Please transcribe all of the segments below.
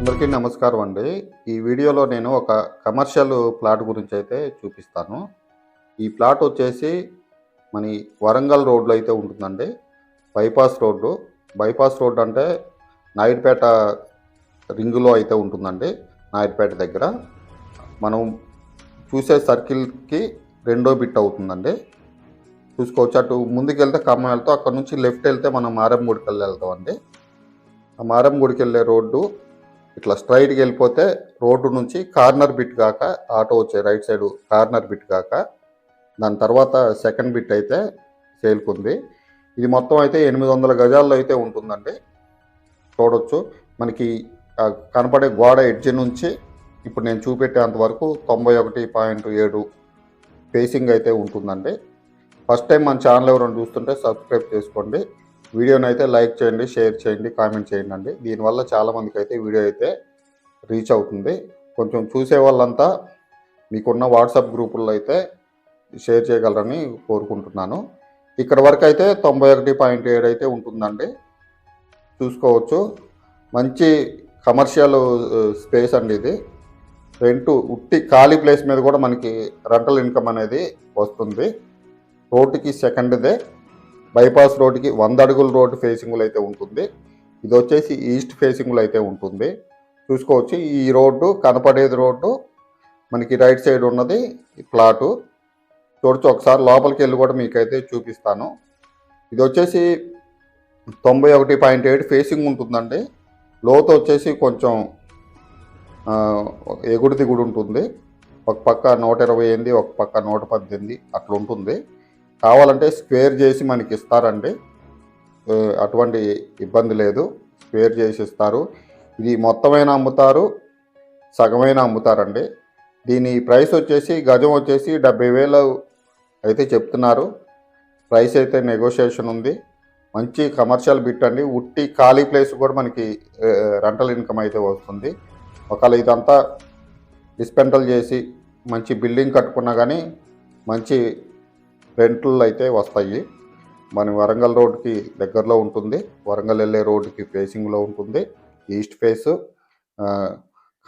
అందరికీ నమస్కారం అండి. ఈ వీడియోలో నేను ఒక కమర్షియల్ ప్లాట్ గురించి అయితే చూపిస్తాను. ఈ ప్లాట్ వచ్చేసి మన వరంగల్ రోడ్లో అయితే ఉంటుందండి. Bypass road. బైపాస్ రోడ్ అంటే నాయుడుపేట రింగులో అయితే ఉంటుందండి. నాయుడుపేట దగ్గర. మనం చూసే సర్కిల్కి రెండో బిట్ అవుతుందండి. చూసుకోవచ్చు. అటు ముందుకు వెళ్తే ఖమ్మం వెళ్తాం. అక్కడ నుంచి లెఫ్ట్ వెళ్తే మనం మారంగూడికి వెళ్ళి వెళ్తామండి. ఆ మారంగూడికి వెళ్ళే రోడ్డు ఇట్లా స్ట్రైట్కి వెళ్ళిపోతే రోడ్డు నుంచి కార్నర్ బిట్ కాక ఆటో వచ్చే రైట్ సైడ్ కార్నర్ బిట్ కాక దాని తర్వాత సెకండ్ బిట్ అయితే సేల్కుంది. ఇది మొత్తం అయితే ఎనిమిది వందల గజాల్లో అయితే ఉంటుందండి. చూడొచ్చు. మనకి కనపడే గోడ ఎడ్జ్ నుంచి ఇప్పుడు నేను చూపెట్టేంత వరకు తొంభై ఒకటి పాయింట్ ఏడు ఫేసింగ్ అయితే ఉంటుందండి. ఫస్ట్ టైం మన ఛానల్ ఎవరైనా చూస్తుంటే సబ్స్క్రైబ్ చేసుకోండి. వీడియోని అయితే లైక్ చేయండి షేర్ చేయండి కామెంట్ చేయండి అండి. దీనివల్ల చాలామందికి అయితే వీడియో అయితే రీచ్ అవుతుంది. కొంచెం చూసే వాళ్ళంతా మీకున్న వాట్సాప్ గ్రూపుల్లో అయితే షేర్ చేయగలరని కోరుకుంటున్నాను. ఇక్కడ వరకు అయితే తొంభై ఒకటి పాయింట్ ఏడు అయితే ఉంటుందండి. చూసుకోవచ్చు. మంచి కమర్షియల్ స్పేస్ అండి ఇది. రెంట్ ఉట్టి ఖాళీ ప్లేస్ మీద కూడా మనకి రెంటల్ ఇన్కమ్ అనేది వస్తుంది. రోడ్డుకి సెకండ్దే. బైపాస్ రోడ్డుకి వంద అడుగుల రోడ్డు ఫేసింగ్లో అయితే ఉంటుంది. ఇది వచ్చేసి ఈస్ట్ ఫేసింగ్లో అయితే ఉంటుంది. చూసుకోవచ్చు ఈ రోడ్డు కనపడేది రోడ్డు. మనకి రైట్ సైడ్ ఉన్నది ప్లాటు. చూడొచ్చు ఒకసారి లోపలికి వెళ్ళి కూడా మీకైతే చూపిస్తాను. ఇది వచ్చేసి తొంభై ఒకటి పాయింట్ ఎయిట్ ఫేసింగ్ ఉంటుందండి. లోతు వచ్చేసి కొంచెం ఎగుడు దిగుడు ఉంటుంది. ఒక పక్క నూట ఇరవై ఎనిమిది ఒక పక్క నూట పద్దెనిమిది అట్లా ఉంటుంది కావాలంటే స్క్వేర్ చేసి మనకి ఇస్తారండి. అటువంటి ఇబ్బంది లేదు. స్క్వేర్ చేసి ఇస్తారు. ఇది మొత్తమైన అమ్ముతారు. సగమైన అమ్ముతారండి. దీని ప్రైస్ వచ్చేసి గజం వచ్చేసి డెబ్బై వేలు అయితే చెప్తున్నారు. ప్రైస్ అయితే నెగోషియేషన్ ఉంది. మంచి కమర్షియల్ బిట్ అండి. ఉట్టి ఖాళీ ప్లేస్ కూడా మనకి రెంటల్ ఇన్కమ్ అయితే వస్తుంది. ఒకవేళ ఇదంతా డిస్పెంటల్ చేసి మంచి బిల్డింగ్ కట్టుకున్నా కానీ మంచి రెంట్లు అయితే వస్తాయి. మన వరంగల్ రోడ్కి దగ్గరలో ఉంటుంది. వరంగల్ వెళ్ళే రోడ్డుకి ఫేసింగ్లో ఉంటుంది. ఈస్ట్ ఫేస్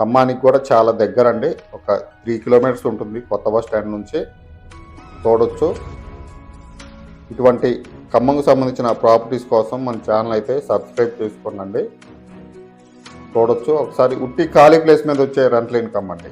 ఖమ్మానికి కూడా చాలా దగ్గర అండి ఒక త్రీ కిలోమీటర్స్ ఉంటుంది కొత్త బస్ స్టాండ్ నుంచి. చూడొచ్చు. ఇటువంటి ఖమ్మంకు సంబంధించిన ప్రాపర్టీస్ కోసం మన ఛానల్ అయితే సబ్స్క్రైబ్ చేసుకోండి చూడొచ్చు. ఒకసారి ఉట్టి ఖాళీ ప్లేస్ మీద వచ్చే రెంటల్ ఇన్కమ్ అండి.